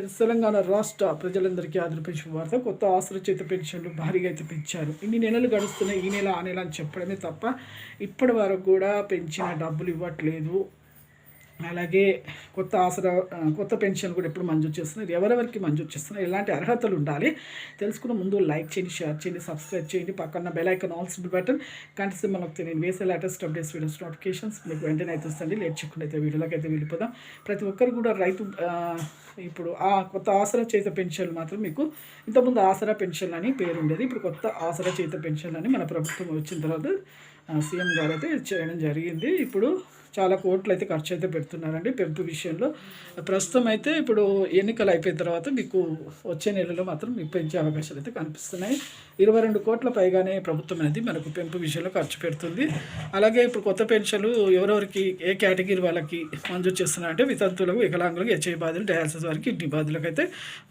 తెలంగాణ రాష్ట్ర ప్రజలందరికీ ఆదరపై వార్త. కొత్త ఆశ్రచిత పెన్షన్లు భారీగా అయితే పెంచారు. ఇన్ని నెలలు గడుస్తున్నాయి. ఈ నెల ఆ నెల అని చెప్పడమే తప్ప ఇప్పటి వరకు కూడా పెంచిన డబ్బులు ఇవ్వట్లేదు. అలాగే కొత్త ఆసరా కొత్త పెన్షన్ కూడా ఎప్పుడు మంజూరు చేస్తున్నారు ఎవరెవరికి మంజూరు చేస్తున్నారు ఎలాంటి అర్హతలు ఉండాలి? తెలుసుకున్న ముందు లైక్ చేయండి షేర్ చేయండి సబ్స్క్రైబ్ చేయండి. పక్కన బెల్ ఐకాన్ ఆల్ బటన్. కంటి సింబల్ నేను వేసే లేటెస్ట్ అప్డేట్స్ వీడియోస్ నోటిఫికేషన్స్ మీకు వెంటనే అయితే వస్తుంది లేట్ చేయకుండా అయితే వీడియోలోకి అయితే వెళ్ళిపోదాం. ప్రతి ఒక్కరు కూడా రైతు ఇప్పుడు ఆ కొత్త ఆసరా చేత పెన్షన్లు మాత్రం మీకు ఇంతకుముందు ఆసరా పెన్షన్ అని పేరు ఉండేది. ఇప్పుడు కొత్త ఆసరా చేత పెన్షన్ అని మన ప్రభుత్వం వచ్చిన తర్వాత సీఎం గారు అయితే చేయడం జరిగింది. ఇప్పుడు చాలా కోట్లు అయితే ఖర్చు అయితే పెడుతున్నారండి పెంపు విషయంలో. ప్రస్తుతం అయితే ఇప్పుడు ఎన్నికలు అయిపోయిన తర్వాత మీకు వచ్చే నెలలో మాత్రం మీకు పెంచే అవకాశాలు అయితే కనిపిస్తున్నాయి. ఇరవై రెండు కోట్ల పైగానే ప్రభుత్వం అనేది మనకు పెంపు విషయంలో ఖర్చు పెడుతుంది. అలాగే ఇప్పుడు కొత్త పెన్షన్లు ఎవరెవరికి ఏ కేటగిరీ వాళ్ళకి మంజూరు చేస్తున్నారంటే వితంతువులకు వికలాంగులకు హెచ్ఐ బాధలు డయాలసిస్ వారికి కిడ్నీ బాధలకు అయితే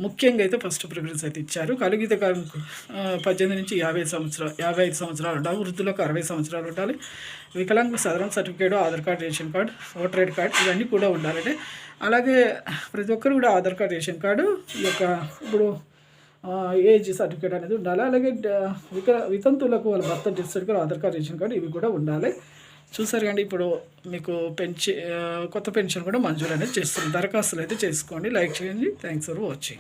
ముఖ్యంగా అయితే ఫస్ట్ ప్రిఫరెన్స్ అయితే ఇచ్చారు. కలిగిత పద్దెనిమిది నుంచి యాభై సంవత్సరాలు యాభై ఐదు సంవత్సరాలు వృద్ధులకు అరవై సంవత్సరాలు ఉండాలి వికలాంగ సాధారణ certificate Aadhaar card ration card voter ID card ఇవన్నీ కూడా ఉండాలంటే అలాగే ప్రతి ఒక్కరు కూడా ఆధార్ కార్డ్ రేషన్ కార్డు ఈ యొక్క ఇప్పుడు ఏజ్ సర్టిఫికేట్ అనేది ఉండాలి. అలాగే విక వితంతువులకు వాళ్ళ భర్త death certificate Aadhaar card ration card ఇవి కూడా ఉండాలి. చూసారు కానీ ఇప్పుడు మీకు పెన్షన్ కొత్త పెన్షన్ కూడా మంజూరు అనేది చేస్తుంది దరఖాస్తులు అయితే చేసుకోండి. లైక్ చేయండి. Thanks for watching.